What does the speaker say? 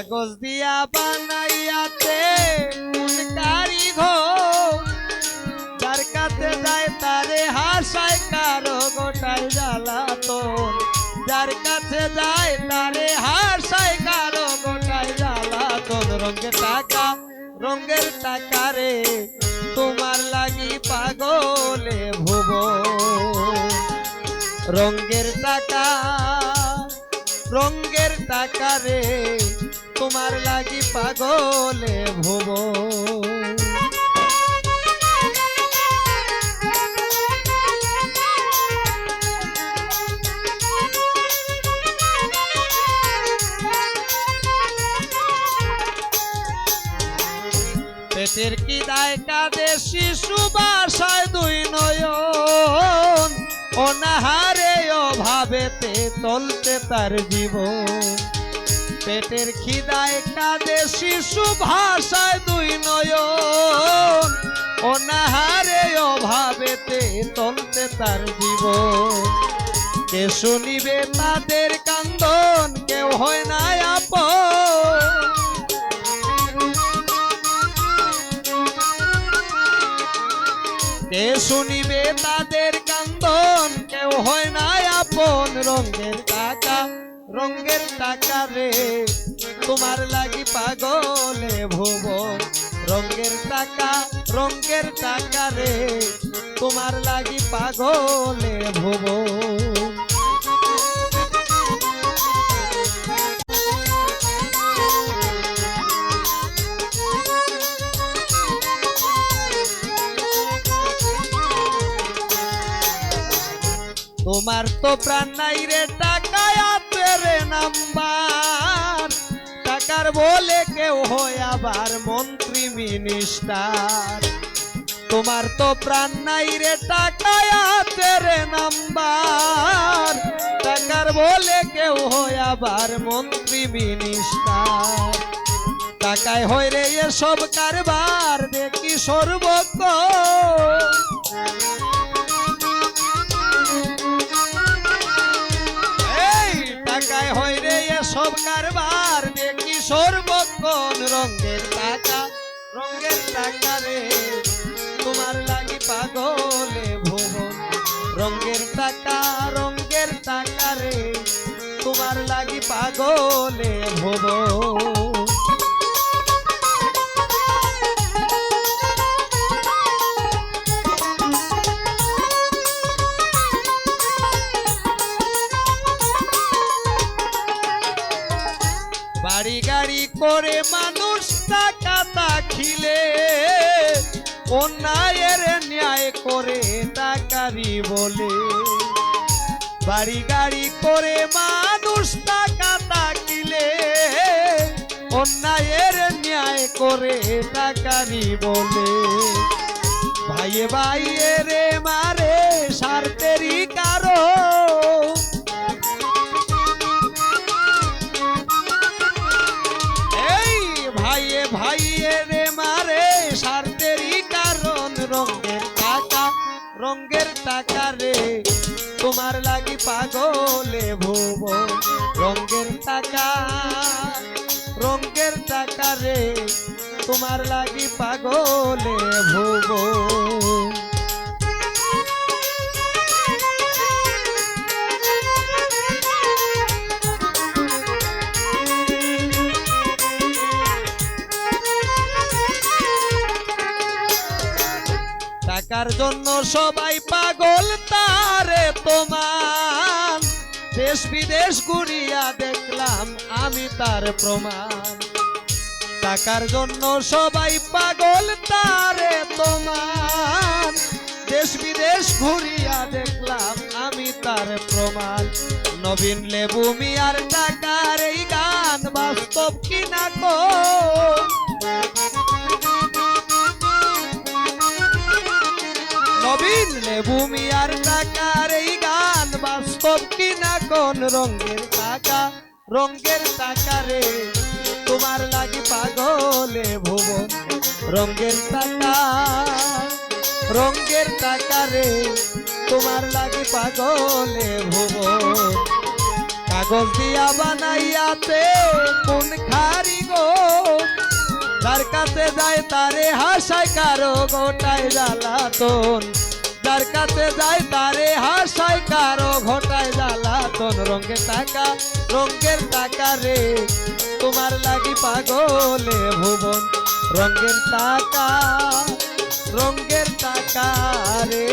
কাগজ দিয়া বানাইয়াতে কোন কারিগর যার কাছে যায় তারে হাসায় কারও গোটায় জ্বালাতন যার কাছে যায় তারে হাসায় কারও গোটায় জ্বালাতন রঙের টাকা রঙের টাকা রে, তোমার লাগি পাগলে ভুব রঙের টাকা রঙের টাকা রে তোমার লাগি পাগলে ভুব। পেটের কি দায় কাঁদে শিশু বাসায় দুই নয়ন। অনাহারে অভাবেতে চলতে তার জীবন। পেটের খিদায় কাঁদে শিশু ভাষায় দুই নয়ন। অনাহারে অভাবেতে চলতে তার জীবন। কে শুনিবে তাদের কান্দন, কেউ হয় না আপন। কে শুনিবে তাদের কান্দন, কেউ হয় না আপন। রঙের টাকা রঙের টাকা রে তোমার লাগি পাগলে ভুবন রঙের টাকা রঙের টাকা রে তোমার লাগি পাগলে ভুবন তোমার তো প্রাণ নাই রে টাকায় আছে রে নাম্বার। টাকার বলে কেউ হয় আবার মন্ত্রী মিনিস্টার। তোমার তো প্রাণ নাই রে টাকায় নাম্বার। টাকার বলে কেউ হয় আবার মন্ত্রী মিনিস্টার। টাকায় হয় রে এসব কারবার, দেখি সর্বত্র রে এসব কারবার দেখি সর্বক্ষণ রঙের টাকা রঙের টাকা রে। তোমার লাগি পাগলে ভুবন। রঙের টাকা রঙের টাকা রে। তোমার লাগি পাগলে ভুবন। বাড়ি গাড়ি করে মানুষ টাকা তাকিলে অন্যায়ের ন্যায় করে টাকারি বলে। বাড়ি গাড়ি করে মানুষ টাকা তাকিলে অন্যায়ের ন্যায় করে টাকারি বলে। ভাইয়ে ভাইয়ে রে মারে ভাইয়ে ভাইয়ে রে মারে স্বার্থেরই কারণ রঙের টাকা রঙের টাকা রে। তোমার লাগি পাগলে ভুব, রঙের টাকা রঙের টাকা রে। তোমার লাগি পাগলে ভুব। টাকার জন্য সবাই পাগল তারে তোমার দেশ বিদেশ ঘুরিয়া দেখলাম, আমি তার প্রমাণ। টাকার জন্য সবাই পাগল তারে তোমার দেশ বিদেশ ঘুরিয়া দেখলাম, আমি তার প্রমাণ। নবীন লেবু মিয়ার টাকার এই গান বাস্তব কিনা কো নবীন লেবু মিয়ার টাকার এই গান বাস্তব কিনা? কোন রঙের টাকা? রঙের টাকা রে, তোমার লাগি পাগলে ভুবন। রঙের টাকা রঙের টাকা রে, তোমার লাগি পাগলে ভুবন। কাগজ দিয়া বানাইয়াতে কোন খারি গো? যার কাছে যায় তারে হাসায় কারও গোটায় জ্বালাতন। যার কাছে যায়, তারে হাসায় কারও, ঘটায় জ্বালা, তন রঙের টাকা রঙের টাকা রে। তোমার লাগি পাগলে ভুবন, রঙের টাকা রঙের টাকা রে।